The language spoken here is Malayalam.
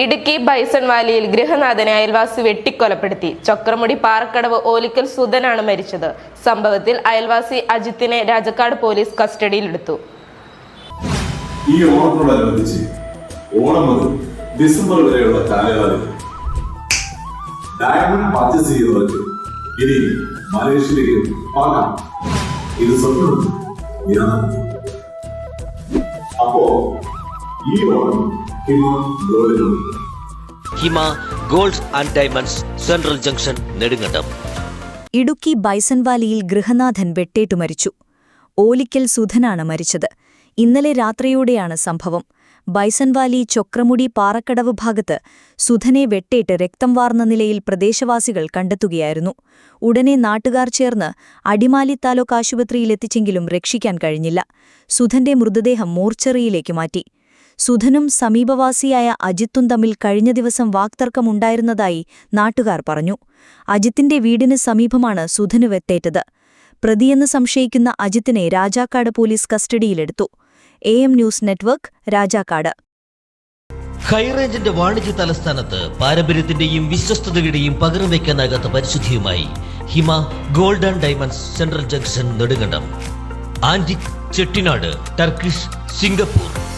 ഇടുക്കി ബൈസൺ വാലിയിൽ ഗൃഹനാഥനെ അയൽവാസി വെട്ടിക്കൊലപ്പെടുത്തി. ചക്രമുടി പാറക്കടവ് ഓലിക്കൽ സുധനാണ് മരിച്ചത്. സംഭവത്തിൽ അയൽവാസി അജിത്തിനെ രാജക്കാട് പോലീസ് കസ്റ്റഡിയിലെടുത്തു. ഈ ഓണത്തോടനുബന്ധിച്ച് ഓണം മുതൽ ഡിസംബർ വരെയുള്ള കാലയളവിൽ ഡയമണ്ട് പർച്ചേസ് ചെയ്യുന്നവർക്ക് ഇനി മലേഷ്യയിലേക്ക് പാകാം. ഇത് സ്വന്തം അപ്പോ ഈ Onam Hima gold and diamonds central junction Nedumkandam. Idukki ബൈസൺവാലിയിൽ ഗൃഹനാഥൻ വെട്ടേറ്റു മരിച്ചു. ഓലിക്കൽ സുധനാണ് മരിച്ചത്. ഇന്നലെ രാത്രിയോടെയാണ് സംഭവം. ബൈസൺവാലി ചൊക്രമുടി പാറക്കടവ് ഭാഗത്ത് സുധനെ വെട്ടേറ്റ് രക്തം വാർന്ന നിലയിൽ പ്രദേശവാസികൾ കണ്ടെത്തുകയായിരുന്നു. ഉടനെ നാട്ടുകാർ ചേർന്ന് അടിമാലി താലൂക്ക് ആശുപത്രിയിലെത്തിച്ചെങ്കിലും രക്ഷിക്കാൻ കഴിഞ്ഞില്ല. സുധന്റെ മൃതദേഹം മോർച്ചറിയിലേക്ക് മാറ്റി. സുധനും സമീപവാസിയായ അജിത്തും തമ്മിൽ കഴിഞ്ഞ ദിവസം വാക്തർക്കമുണ്ടായിരുന്നതായി നാട്ടുകാർ പറഞ്ഞു. അജിത്തിന്റെ വീടിന് സമീപമാണ് സുധനു വെത്തേറ്റത്. പ്രതിയെന്ന് സംശയിക്കുന്ന അജിത്തിനെ രാജാക്കാട് പോലീസ് കസ്റ്റഡിയിലെടുത്തു. A M news network Rajakkad. ഹൈറേഞ്ചിന്റെ വാണിജ്യ തലസ്ഥാനത്ത് പാരമ്പര്യത്തിന്റെയും വിശ്വസ്തതയുടെയും പകരം വയ്ക്കാനാകാത്ത പരിശുദ്ധിയുമായി Hima golden diamonds central junction Nedumkandam. Antique Chettinad Turkish Singapore.